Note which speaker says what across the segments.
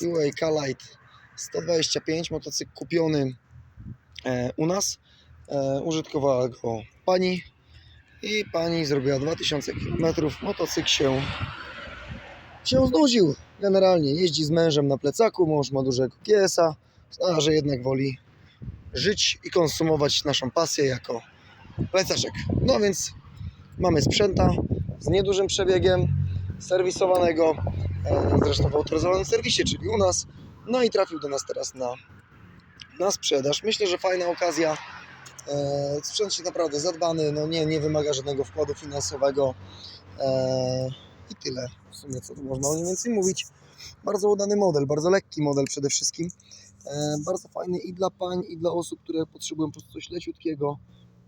Speaker 1: Speedway K-Light 125, motocykl kupiony e, u nas. E, użytkowała go pani i pani zrobiła 2000 km. Motocykl się, się znudził. Generalnie jeździ z mężem na plecaku, mąż ma dużego piesa, a że jednak woli żyć i konsumować naszą pasję jako plecaczek. No więc mamy sprzęta z niedużym przebiegiem, serwisowanego, zresztą w autoryzowanym serwisie, czyli u nas. No i trafił do nas teraz na, na sprzedaż. Myślę, że fajna okazja. E, Sprzęt się naprawdę zadbany, no nie, nie wymaga żadnego wkładu finansowego. E, I tyle w sumie, co tu można o nim więcej mówić. Bardzo udany model, bardzo lekki model przede wszystkim. E, Bardzo fajny i dla pań, i dla osób, które potrzebują po prostu coś leciutkiego,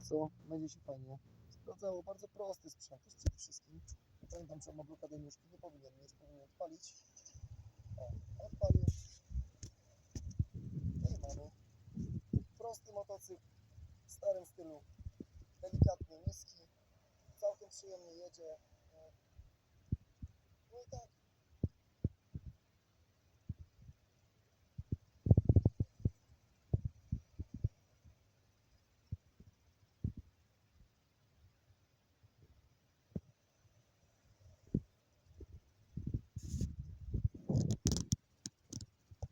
Speaker 1: co będzie się fajnie sprawdzało. Bardzo prosty sprzęt przede wszystkim. Pamiętam, że ma blokadę nóżki, nie powinien mieć, powinien odpalić. O, odpalił. No i mamy prosty motocykl w starym stylu. Delikatny, niski, całkiem przyjemnie jedzie.